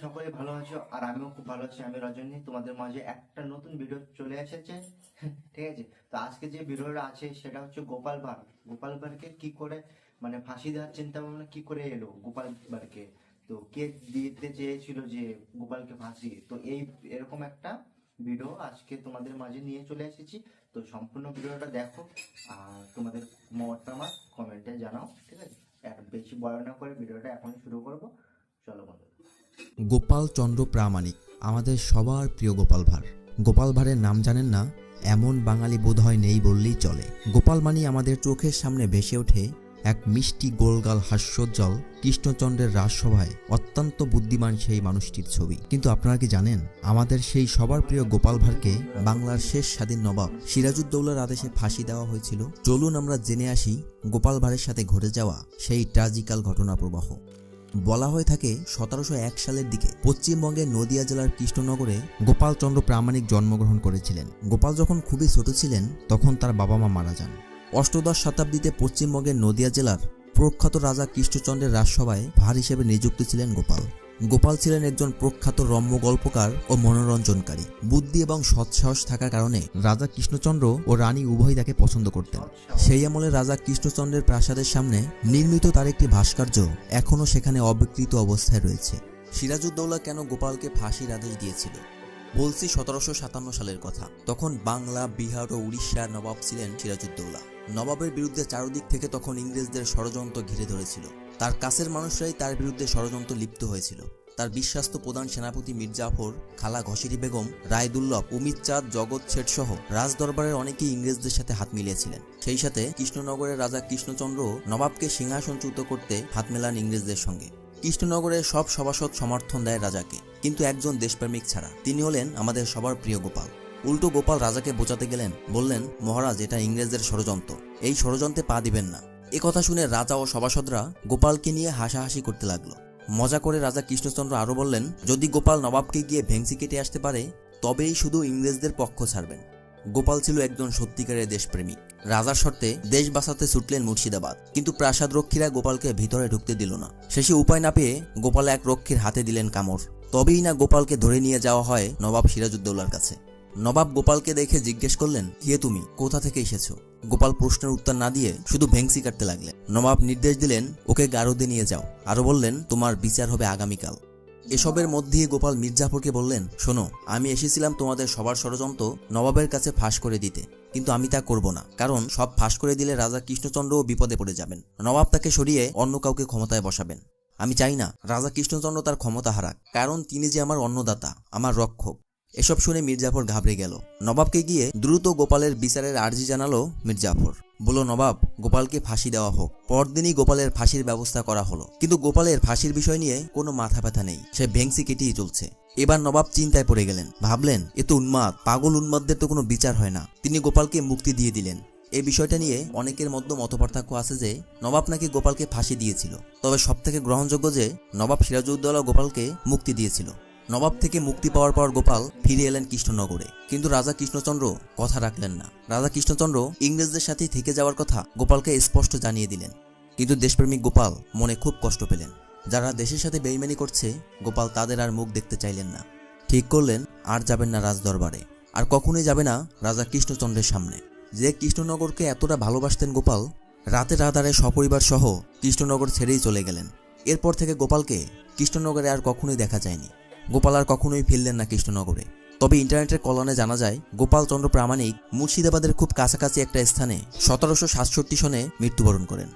সকলেই ভালো আছো? আর আমিও খুব ভালো আছি। আমি রজনী। তোমাদের মাঝে একটা নতুন ভিডিও চলে এসেছে। ঠিক আছে? তো আজকে যে ভিডিওটা আছে, সেটা হচ্ছে গোপাল ভাঁড়। গোপাল ভাঁড়কে কি করে মানে ফাঁসি দেওয়ার চিন্তা ভাবনা কি করে এলো গোপাল ভাঁড়কে? তো কে দিতে চেয়েছিল যে গোপালকে ফাঁসি? তো এই এরকম একটা ভিডিও আজকে তোমাদের মাঝে নিয়ে চলে এসেছি। তো সম্পূর্ণ ভিডিওটা দেখো। আর তোমাদের মতামত কমেন্টে জানাও। ঠিক আছে? আর বেশি বড় না করে ভিডিওটা এখনই শুরু করব। গোপাল চন্দ্র প্রামাণিক, আমাদের সবার প্রিয় গোপাল ভাঁড়। গোপাল ভাঁড়ের নাম জানেন না? এমন বাঙালি বোধহয় নেই বললেই চলে। গোপাল মানি আমাদের চোখের সামনে ভেসে ওঠে এক মিষ্টি গোলগাল হাস্যোজ্জ্বল কৃষ্ণচন্দ্রের রাজসভায় অত্যন্ত বুদ্ধিমান সেই মানুষটির ছবি। কিন্তু আপনারা কি জানেন, আমাদের সেই সবার প্রিয় গোপাল ভাঁড়কে বাংলার শেষ স্বাধীন নবাব সিরাজুদ্দৌলার আদেশে ফাঁসি দেওয়া হয়েছিল? চলুন আমরা জেনে আসি গোপাল ভাঁড়ের সাথে ঘটে যাওয়া সেই ট্রাজিক্যাল ঘটনা প্রবাহ। বলা হয়ে থাকে সতেরোশো এক সালের দিকে পশ্চিমবঙ্গের নদিয়া জেলার কৃষ্ণনগরে গোপালচন্দ্র প্রামাণিক জন্মগ্রহণ করেছিলেন। গোপাল যখন খুবই ছোট ছিলেন, তখন তার বাবা মা মারা যান। অষ্টদশ শতাব্দীতে পশ্চিমবঙ্গের নদিয়া জেলার প্রখ্যাত রাজা কৃষ্ণচন্দ্রের রাজসভায় ভার হিসেবে নিযুক্ত ছিলেন গোপাল। গোপাল ছিলেন একজন প্রখ্যাত রম্য গল্পকার ও মনোরঞ্জনকারী। বুদ্ধি এবং সৎসাহস থাকার কারণে রাজা কৃষ্ণচন্দ্র ও রানী উভয় তাকে পছন্দ করতেন। সেই আমলে রাজা কৃষ্ণচন্দ্রের প্রাসাদের সামনে নির্মিত তার একটি ভাস্কর্য এখনও সেখানে অবিকৃত অবস্থায় রয়েছে। সিরাজউদ্দৌলা কেন গোপালকে ফাঁসির আদেশ দিয়েছিল? বলছি সতেরোশো সাতান্ন সালের কথা। তখন বাংলা, বিহার ও উড়িষ্যার নবাব ছিলেন সিরাজউদ্দৌলা। নবাবের বিরুদ্ধে চারদিক থেকে তখন ইংরেজদের ষড়যন্ত্র ঘিরে ধরেছিল। তার কাছের মানুষরাই তার বিরুদ্ধে ষড়যন্ত্র লিপ্ত হয়েছিল। তার বিশ্বাস্ত প্রধান সেনাপতি মির্জাফর, খালা ঘসিরি বেগম, রায়দুল্লভ উমিদ চাঁদ, জগৎ শেঠ সহ রাজদরবারের অনেকেই ইংরেজদের সাথে হাত মিলিয়েছিলেন। সেই সাথে কৃষ্ণনগরের রাজা কৃষ্ণচন্দ্র নবাবকে সিংহাসনচ্যুত করতে হাত মেলান ইংরেজদের সঙ্গে। কৃষ্ণনগরের সব সভাসদ সমর্থন দেয় রাজাকে, কিন্তু একজন দেশপ্রেমিক ছাড়া। তিনি হলেন আমাদের সবার প্রিয় গোপাল। উল্টো গোপাল রাজাকে বোঝাতে গেলেন, বললেন, মহারাজ, এটা ইংরেজদের ষড়যন্ত্র। এই ষড়যন্ত্রে পা দিবেন না। কথা শুনে রাজা ও সভাসদরা গোপালকে নিয়ে হাসাহাসি করতে লাগল। মজা করে রাজা কৃষ্ণচন্দ্র আরও বললেন, যদি গোপাল নবাবকে গিয়ে ভেংসি কেটে আসতে পারে, তবেই শুধু ইংরেজদের পক্ষ ছাড়বেন। গোপাল ছিল একজন সত্যিকারের দেশপ্রেমিক। রাজার শর্তে দেশ বাঁচাতে ছুটলেন মুর্শিদাবাদ। কিন্তু প্রাসাদ রক্ষীরা গোপালকে ভিতরে ঢুকতে দিল না। শেষে উপায় না পেয়ে গোপাল এক রক্ষীর হাতে দিলেন কামড়। তবেই না গোপালকে ধরে নিয়ে যাওয়া হয় নবাব সিরাজউদ্দৌলার কাছে। নবাব গোপালকে দেখে জিজ্ঞেস করলেন, কে তুমি? কোথা থেকে এসেছ? গোপাল প্রশ্নের উত্তর না দিয়ে শুধু ভেংসি কাটতে লাগলেন। নবাব নির্দেশ দিলেন, ওকে গারদে নিয়ে যাও। আরও বললেন, তোমার বিচার হবে আগামীকাল। এসবের মধ্যেই গোপাল মির্জাফরকে বললেন, শোনো, আমি এসেছিলাম তোমাদের সবার ষড়যন্ত্র নবাবের কাছে ফাঁস করে দিতে, কিন্তু আমি তা করব না, কারণ সব ফাঁস করে দিলে রাজা কৃষ্ণচন্দ্রও বিপদে পড়ে যাবেন। নবাব তাকে সরিয়ে অন্য কাউকে ক্ষমতায় বসাবেন। আমি চাই না রাজা কৃষ্ণচন্দ্র তার ক্ষমতা হারাক, কারণ তিনি যে আমার অন্নদাতা, আমার রক্ষক। এসব শুনে মির্জাফর ঘাবড়ে গেল। নবাবকে গিয়ে দ্রুত গোপালের বিচারের আর্জি জানালো মির্জাফর। বলো নবাব, গোপালকে ফাঁসি দেওয়া হোক। পরদিনই গোপালের ফাঁসির ব্যবস্থা করা হলো। কিন্তু গোপালের ফাঁসির বিষয় নিয়ে কোনো মাথা ব্যথা নেই। সে ভেংসি কেটেই চলছে। এবার নবাব চিন্তায় পড়ে গেলেন। ভাবলেন, এ তো উন্মাদ। পাগল উন্মাদদের তো কোনো বিচার হয় না। তিনি গোপালকে মুক্তি দিয়ে দিলেন। এই বিষয়টা নিয়ে অনেকের মধ্যে মতপার্থক্য আছে যে, নবাব নাকি গোপালকে ফাঁসি দিয়েছিল। তবে সবথেকে গ্রহণযোগ্য যে, নবাব সিরাজউদ্দৌলা গোপালকে মুক্তি দিয়েছিল। নবাব থেকে মুক্তি পাওয়ার পর গোপাল ফিরে এলেন কৃষ্ণনগরে। কিন্তু রাজা কৃষ্ণচন্দ্র কথা রাখলেন না। রাজা কৃষ্ণচন্দ্র ইংরেজদের সাথে থেকে যাওয়ার কথা গোপালকে স্পষ্ট জানিয়ে দিলেন। কিন্তু দেশপ্রেমিক গোপাল মনে খুব কষ্ট পেলেন। যারা দেশের সাথে বেইমানি করছে, গোপাল তাদের আর মুখ দেখতে চাইলেন না। ঠিক করলেন, আর যাবেন না রাজদরবারে। আর কখনোই যাবে না রাজা কৃষ্ণচন্দ্রের সামনে। যে কৃষ্ণনগরকে এতটা ভালোবাসতেন গোপাল, রাতের আধারে সপরিবার সহ কৃষ্ণনগর ছেড়েই চলে গেলেন। এরপর থেকে গোপালকে কৃষ্ণনগরে আর কখনোই দেখা যায়নি। গোপাল আর কখনোই ফিরলেন না কৃষ্ণনগরে। তবে ইন্টারনেটের কলনে জানা যায়, গোপাল চন্দ্র প্রামাণিক মুর্শিদাবাদের খুব কাছাকাছি একটা স্থানে সতেরোশো সাতষট্টি সনে মৃত্যুবরণ করেন।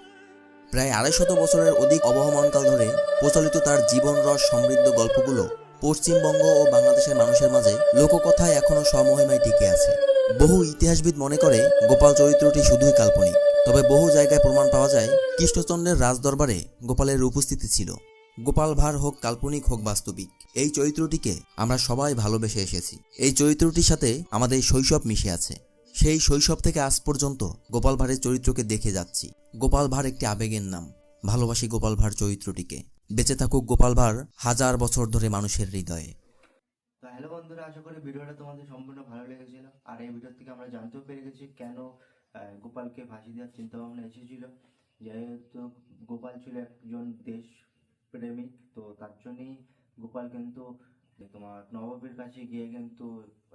প্রায় আড়াইশত বছরের অধিক অবহমানকাল ধরে প্রচলিত তার জীবন রস সমৃদ্ধ গল্পগুলো পশ্চিমবঙ্গ ও বাংলাদেশের মানুষের মাঝে লোককথায় এখনও স্বমহিমায় টিকে আছে। বহু ইতিহাসবিদ মনে করে, গোপাল চরিত্রটি শুধুই কাল্পনিক, তবে বহু জায়গায় প্রমাণ পাওয়া যায়, কৃষ্ণচন্দ্রের রাজদরবারে গোপালের উপস্থিতি ছিল। গোপাল ভাঁড় হোক, কাল্পনিক হোক, বাস্তবিক। এই চরিত্রটিকে আমরা সবাই ভালোবেসে এসেছি। এই চরিত্রটির সাথে আমাদের শৈশব মিশে আছে। সেই শৈশব থেকে আজ পর্যন্ত গোপাল ভাঁড়ের চরিত্রকে দেখে যাচ্ছি। গোপাল ভাঁড় একটি আবেগের নাম। ভালোবাসি গোপাল ভাঁড় চরিত্রটিকে। বেঁচে থাকুক গোপাল ভাঁড় হাজার বছর ধরে মানুষের হৃদয়ে। হ্যালো বন্ধুরা, আশা করি ভিডিওটা তোমাদের সম্পূর্ণ ভালো লেগেছিল। আর এই ভিডিও থেকে আমরা জানতেও পেরে গেছি কেন গোপালকে ফাঁসি দেওয়ার চিন্তা ভাবনা এসেছিল যেহেতু গোপাল ছিল একজন দেশ প্রেমিক। তো তার জন্যই গোপাল কিন্তু তোমার নবাবের কাছে গিয়ে কিন্তু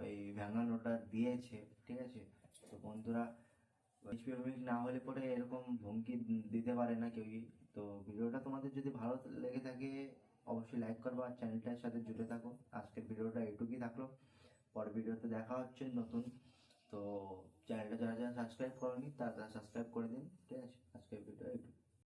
ওই ভ্যাঙানোটা দিয়েছে, ঠিক আছে? তো বন্ধুরা স্পেসিফিক না হলে পরে এরকম হুমকি দিতে পারে না কেউই। তো ভিডিওটা তোমাদের যদি ভালো লেগে থাকে, অবশ্যই লাইক করব আর চ্যানেলটার সাথে জুড়ে থাকো। আজকের ভিডিওটা এটুকুই থাকল। পরের ভিডিওতে দেখা হচ্ছে নতুন। তো চ্যানেলটা যারা যারা সাবস্ক্রাইব করেনি, তারা সাবস্ক্রাইব করে দিন, ঠিক আছে? আজকের ভিডিও এইটুকু